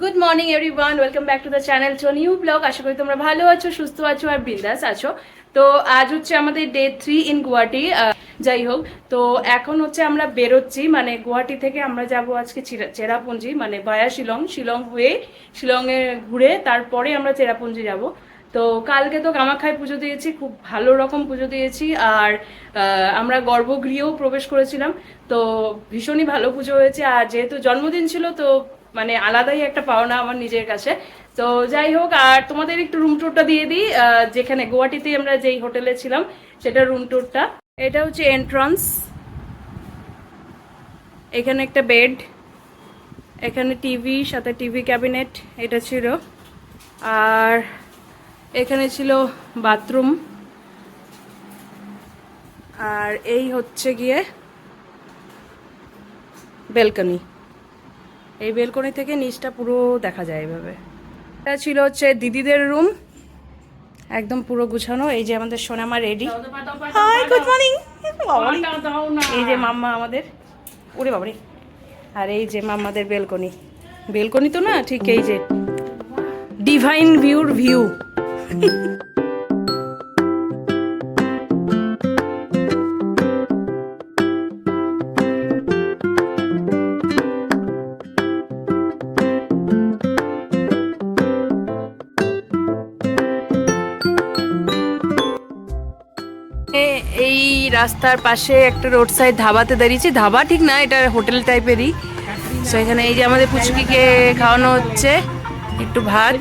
Good morning everyone welcome back to the channel to new blog আশা করি তোমরা ভালো আছো, সুস্থ আছো আর বিন্দাস আছো। তো আজ হচ্ছে আমাদের ডে থ্রি ইন গুয়াহাটি যাই হোক। তো এখন হচ্ছে আমরা বেরোচ্ছি মানে গুয়াহাটি থেকে আমরা যাব আজকে চিরা- চেরাপুঞ্জি মানে ভায়া শিলং। শিলং হয়ে শিলংয়ে ঘুরে তারপরে আমরা চেরাপুঞ্জি যাব। তো কালকে তো কামাখ্যায় পুজো দিয়েছি, খুব ভালো রকম পুজো দিয়েছি। আর আমরা গর্ভগৃহেও প্রবেশ করেছিলাম। তো ভীষণই ভালো পুজো হয়েছে। আর যেহেতু জন্মদিন ছিল, তো মানে আলাদাই একটা পাওনা আমার নিজের কাছে। তো যাই হোক, আর তোমাদের একটু রুম ট্যুরটা দিয়ে দিই। যেখানে গুয়াহাটিতে আমরা যেই হোটেলে ছিলাম, সেটা রুম ট্যুরটা এটা হচ্ছে এন্ট্রান্স এখানে একটা বেড এখানে টিভি সাথে টিভি ক্যাবিনেট এটা ছিল। আর এখানে ছিল বাথরুম আর এই হচ্ছে গিয়ে বেলকনি এই বেলকনি থেকে নিচটা পুরো দেখা যায় এইভাবে এটা ছিল হচ্ছে দিদিদের রুম। একদম পুরো গুছানো। এই যে আমাদের সোনামা রেডি। High, good morning. এই যে মাম্মা আমাদের। ওরে বাবারে আর এই যে মাম্মাদের বেলকনি। বেলকনি তো না, ঠিক এই যে। ডিভাইন ভিউর ভিউ। রাস্তার পাশে একটা রোড সাইড ধাবাতে দাঁড়িয়েছি। ধাবা ঠিক না, এটা হোটেল টাইপেরই সো এখানে এই যে আমাদের পুচকিকে খাওয়ানো হচ্ছে, একটু ভাত,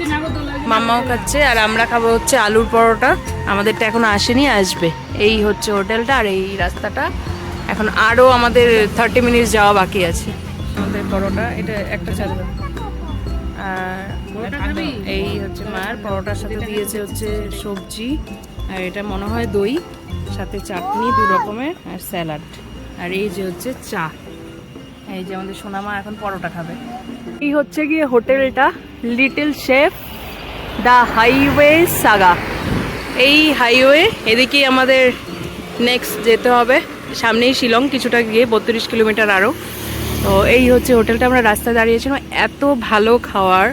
মাম্মাও খাচ্ছে, আর আমরা খাব হচ্ছে আলুর পরোটা। আমাদেরটা এখনও আসেনি, আসবে। এই হচ্ছে হোটেলটা আর এই রাস্তাটা। এখন আরও আমাদের থার্টি মিনিটস যাওয়া বাকি আছে। আমাদের পরোটা, এটা একটা চালু আর এই হচ্ছে মার পরোটার সাথে দিয়েছে হচ্ছে সবজি আর এটা মনে হয় দই সাথে চাটনি দু রকমের আর স্যালাড। আর এই যে হচ্ছে চা। এই যে আমাদের সোনামা এখন পরোটা খাবে। এই হচ্ছে গিয়ে হোটেলটা little chef the highway saga. এই হাইওয়ে এদিকেই আমাদের নেক্সট যেতে হবে সামনেই শিলং কিছুটা গিয়ে বত্রিশ কিলোমিটার আরও। তো এই হচ্ছে হোটেলটা আমরা রাস্তায় দাঁড়িয়েছিলাম এত ভালো খাওয়ার।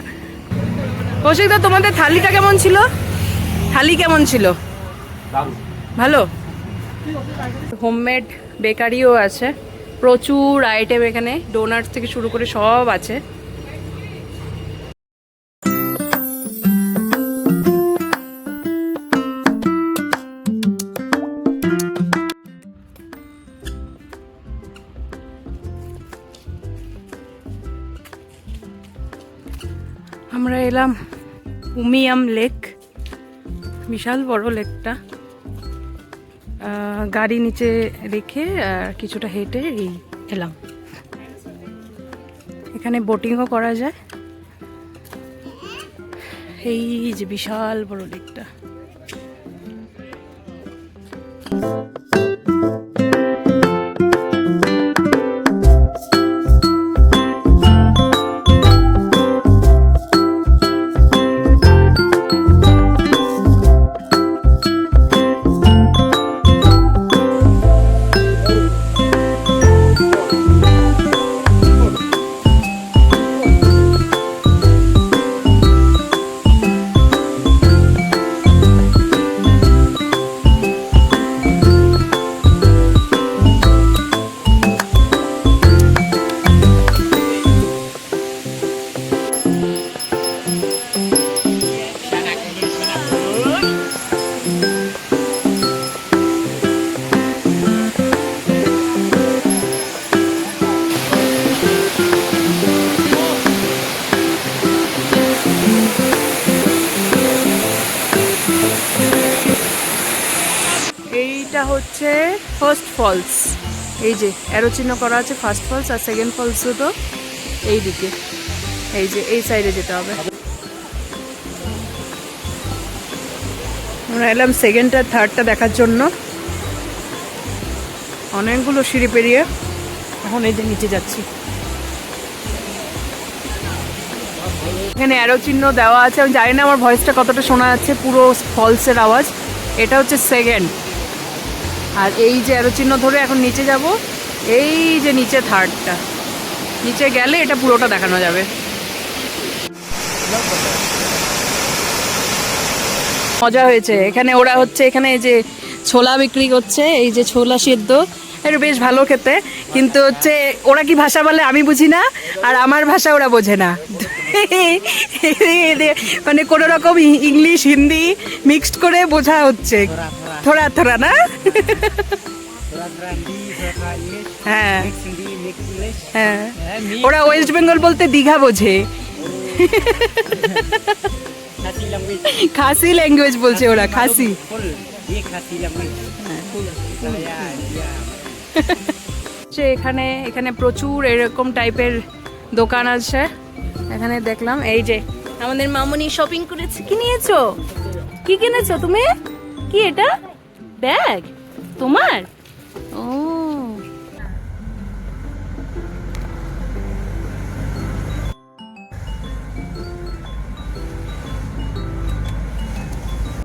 কৌশিকদা তোমাদের থালিটা কেমন ছিল? থালি কেমন ছিল? ভালো? হোমমেড বেকারিও আছে প্রচুর আইটেম এখানে ডোনাটস থেকে শুরু করে সব আছে। এলাম উমিয়াম লেক, বিশাল বড় লেকটা। গাড়ি নিচে রেখে কিছুটা হেঁটে এই এলাম। এখানে বোটিংও করা যায়। এই যে বিশাল বড় লেকটা। এইটা হচ্ছে ফার্স্ট ফলস এই যে অ্যারো চিহ্ন করা আছে ফার্স্ট ফলস আর সেকেন্ড ফলস তো এই দিকে। এই যে, এই সাইডে যেতে হবে। আমরা এলাম সেকেন্ড আর থার্ডটা দেখার জন্য। অনেকগুলো সিঁড়ি পেরিয়ে এখন এই যে নিচে যাচ্ছি। এখানে অ্যারো চিহ্ন দেওয়া আছে। আমি জানি না আমার ভয়েসটা কতটা শোনা যাচ্ছে, পুরো ফলসের আওয়াজ। এটা হচ্ছে সেকেন্ড আর এই যে অ্যারো চিহ্ন ধরে এখন নিচে যাব, এই যে নিচে থার্ডটা নিচে গেলে এটা পুরোটা দেখানো যাবে। মজা হয়েছে। এখানে ওরা হচ্ছে, এখানে এই যে ছোলা বিক্রি করছে, এই যে ছোলা সেদ্ধ, এটা বেশ ভালো খেতে। কিন্তু হচ্ছে, ওরা কি ভাষা বলে আমি বুঝি না, আর আমার ভাষা ওরা বোঝে না। মানে কোনো রকম ইংলিশ হিন্দি মিক্সড করে বোঝা হচ্ছে। थोड़ा थोड़ा हिंदी थोड़ा थोड़ा इंग्लिश হ্যাঁ मिक्स हिंदी मिक्स इंग्लिश হ্যাঁ ওরা ওয়েস্ট বেঙ্গল বলতে দীঘা বোঝে खासी लैंग्वेज খাসি ল্যাঙ্গুয়েজ বলছে ওরা খাসি फुल ये खासी लैंग्वेज फुल या या যে এখানে এখানে প্রচুর এরকম টাইপের দোকান আছে এখানে দেখলাম এই যে আমাদের মামনি শপিং করেছে কি নিয়েছো কি কিনেছো তুমি কি এটা ব্যাগ তোমার? ও